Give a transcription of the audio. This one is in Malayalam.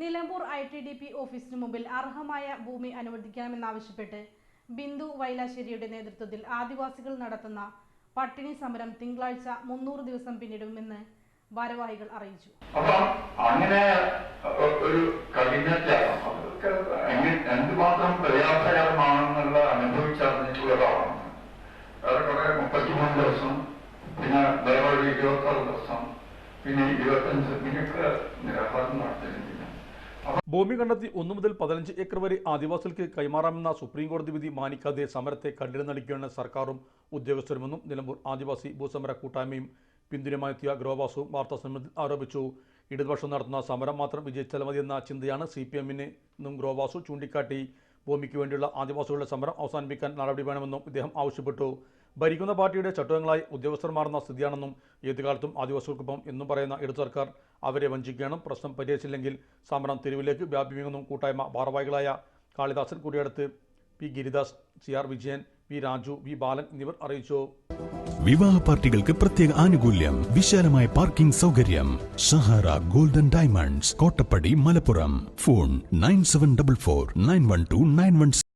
Nilambur I T D P ഓഫീസിന് മുമ്പിൽ അർഹമായ ഭൂമി അനുവദിക്കണമെന്നാവശ്യപ്പെട്ട് ബിന്ദു വൈലാശ്ശേരിയുടെ നേതൃത്വത്തിൽ ആദിവാസികൾ നടത്തുന്ന പട്ടിണി സമരം തിങ്കളാഴ്ച മുന്നൂറ് ദിവസം പിന്നിടുമെന്ന് ഭാരവാഹികൾ അറിയിച്ചു. അപ്പം അങ്ങനെ ഒരു എന്തുമാത്രം പ്രയാസകരമാണെന്നുള്ള അനുഭവിച്ചറിഞ്ഞിട്ടുള്ളതാണ് ഒരാളാണ് വേറെ കുറെ മുപ്പത്തിമൂന്ന് ദിവസം പിന്നെ വേറെ ഒരു ഇരുപത്താറ് ദിവസം പിന്നെ ഇരുപത്തഞ്ച് മിനിറ്റ് നിരാഹാരം നടത്തിയിട്ടുണ്ട്. ഭൂമി കണ്ടെത്തി ഒന്നു മുതൽ പതിനഞ്ച് ഏക്കർ വരെ ആദിവാസികൾക്ക് കൈമാറാമെന്ന സുപ്രീംകോടതി വിധി മാനിക്കാതെ സമരത്തെ കണ്ടിന് നടിക്കുകയാണ് സർക്കാരും ഉദ്യോഗസ്ഥരുമെന്നും നിലമ്പൂർ ആദിവാസി ഭൂസമര കൂട്ടായ്മയും പിന്തുണയുമായെത്തിയ ഗ്രോവാസും വാർത്താസമ്മേളനത്തിൽ ആരോപിച്ചു. ഇടതുപക്ഷം നടത്തുന്ന സമരം മാത്രം വിജയിച്ചാൽ മതിയെന്ന ചിന്തയാണ് സി പി എമ്മിന് എന്നും ഗ്രോവാസു ചൂണ്ടിക്കാട്ടി. ഭൂമിക്ക് വേണ്ടിയുള്ള ആദിവാസികളുടെ സമരം അവസാനിപ്പിക്കാൻ നടപടി വേണമെന്നും ഇദ്ദേഹം ആവശ്യപ്പെട്ടു. ഭരിക്കുന്ന പാർട്ടിയുടെ ചട്ടങ്ങളായി ഉദ്യോഗസ്ഥർ മാറുന്ന സ്ഥിതിയാണെന്നും ഏത് കാലത്തും ആദിവാസികൾക്കൊപ്പം എന്നും പറയുന്ന ഇടതു സർക്കാർ അവരെ വഞ്ചിക്കുകയാണ്. പ്രശ്നം പരിഹരിച്ചില്ലെങ്കിൽ സമരം തെരുവിലേക്ക് വ്യാപിപ്പിക്കുന്നു കൂട്ടായ്മ ഭാരവാഹികളായ Kalidasan Kudiyadath P Giridas C R Vijayan V Raju V Balan എന്നിവർ അറിയിച്ചു. വിവാഹ പാർട്ടികൾക്ക് പ്രത്യേക ആനുകൂല്യം വിശാലമായ പാർക്കിംഗ് സൗകര്യം. Sahara golden diamonds Kottappadi Malappuram. Phone nine seven double four nine one two nine one